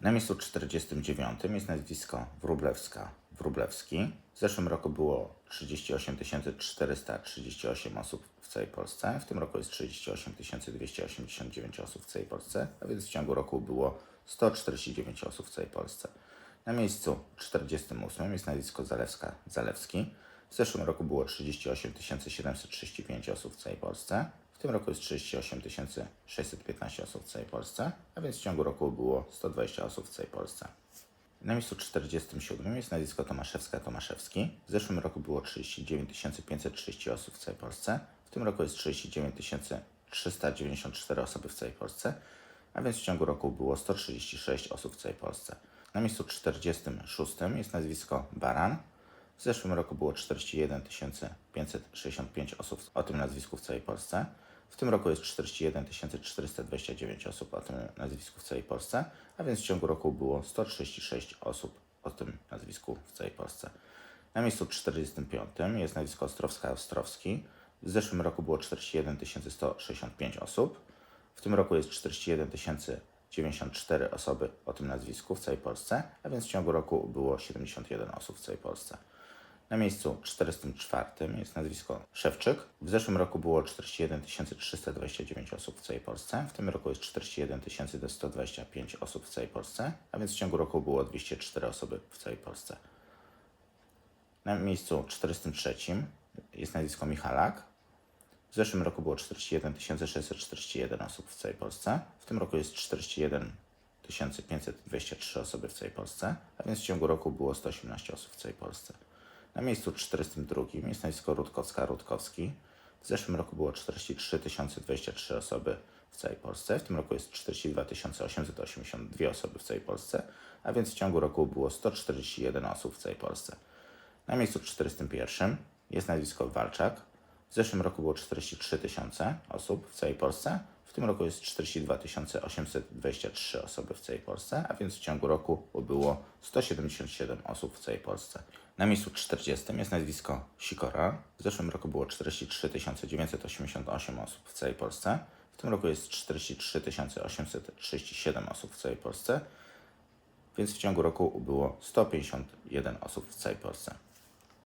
Na miejscu 49 jest nazwisko Wróblewska, Wróblewski. W zeszłym roku było 38 438 osób w całej Polsce. W tym roku jest 38 289 osób w całej Polsce, a więc w ciągu roku było 149 osób w całej Polsce. Na miejscu 48 jest nazwisko Zalewska, Zalewski. W zeszłym roku było 38 735 osób w całej Polsce. W tym roku jest 38 615 osób w całej Polsce, a więc w ciągu roku było 120 osób w całej Polsce. Na miejscu 47 jest nazwisko Tomaszewska Tomaszewski. W zeszłym roku było 39 530 osób w całej Polsce. W tym roku jest 39 394 osoby w całej Polsce, a więc w ciągu roku było 136 osób w całej Polsce. Na miejscu 46 jest nazwisko Baran. W zeszłym roku było 41 565 osób o tym nazwisku w całej Polsce. W tym roku jest 41 429 osób o tym nazwisku w całej Polsce, a więc w ciągu roku było 136 osób o tym nazwisku w całej Polsce. Na miejscu 45 jest nazwisko Ostrowska Ostrowski. W zeszłym roku było 41 165 osób. W tym roku jest 41 094 osoby o tym nazwisku w całej Polsce, a więc w ciągu roku było 71 osób w całej Polsce. Na miejscu 44 jest nazwisko Szewczyk. W zeszłym roku było 41 329 osób w całej Polsce. W tym roku jest 41 125 osób w całej Polsce, a więc w ciągu roku było 204 osoby w całej Polsce. Na miejscu 43 jest nazwisko Michalak. W zeszłym roku było 41 641 osób w całej Polsce. W tym roku jest 41 523 osoby w całej Polsce, a więc w ciągu roku było 118 osób w całej Polsce. Na miejscu 42 jest nazwisko Rutkowska-Rutkowski. W zeszłym roku było 43 023 osoby w całej Polsce. W tym roku jest 42 882 osoby w całej Polsce, a więc w ciągu roku było 141 osób w całej Polsce. Na miejscu 41 jest nazwisko Walczak. W zeszłym roku było 43 tysiące osób w całej Polsce. W tym roku jest 42 823 osoby w całej Polsce, a więc w ciągu roku było 177 osób w całej Polsce. Na miejscu 40 jest nazwisko Sikora. W zeszłym roku było 43 988 osób w całej Polsce. W tym roku jest 43 837 osób w całej Polsce, więc w ciągu roku było 151 osób w całej Polsce.